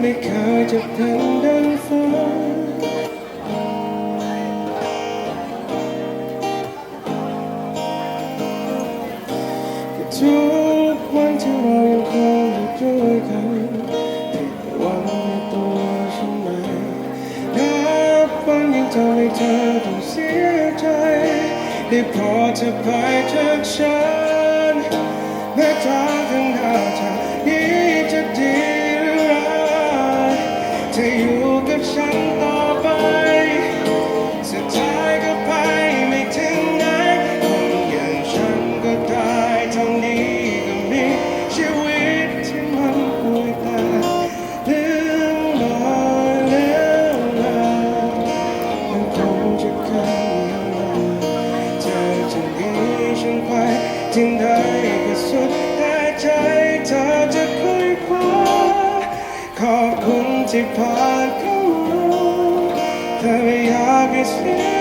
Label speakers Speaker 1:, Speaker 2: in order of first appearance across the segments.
Speaker 1: ไม่เคยจะทันดังฝันทุกวันที่เรายังคงอยู่ด้วยกันผิดวังในตัวฉันไหมนับวันยิ่งทำให้เธอต้องเสียใจ ได้พอเธอไปจากฉันแม้ทางข้างหน้าจะ ที่ได้ก็สุดแต่ใจเธอจะคุยคว้าขอบคุณที่ผ่านเข้ามาเธอไม่อยากให้เสีย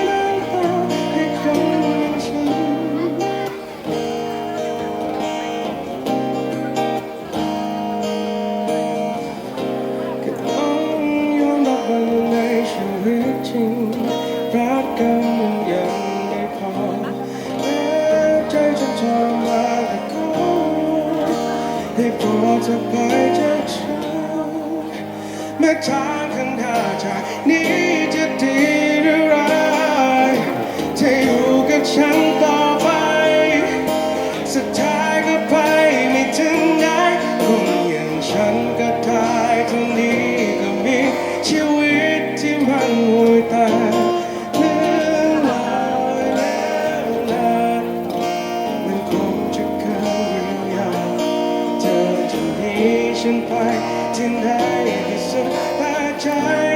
Speaker 1: ได้โปรดเธอไปจากฉันแม้ทางข้างหน้าจากนี้จะดีหรือร้ายเธออยู่กับฉันต่อไป สุดท้ายก็ไปไม่ถึงไหนคนอย่างฉันก็ได้เท่านี้ก็มีชีวิตที่มันห่วยตาย ฉันไปที่ไหนที่สุดหายใจ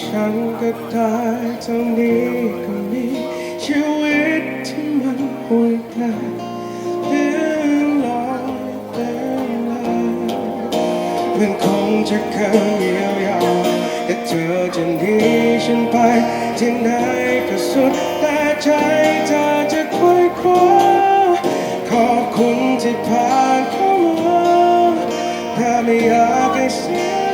Speaker 1: ฉันก็ได้เท่านี้ก็มีชีวิตที่มันห่วยแตกเรื่องลอยเรื่องลายมันคงจะเคยเยียวยาแต่เธอจะหนีฉันไปที่ไหนก็สุดแต่ใจเธอจะคุยคว้าขอบคุณที่ผ่านเข้ามาถ้าไม่อยากให้เสีย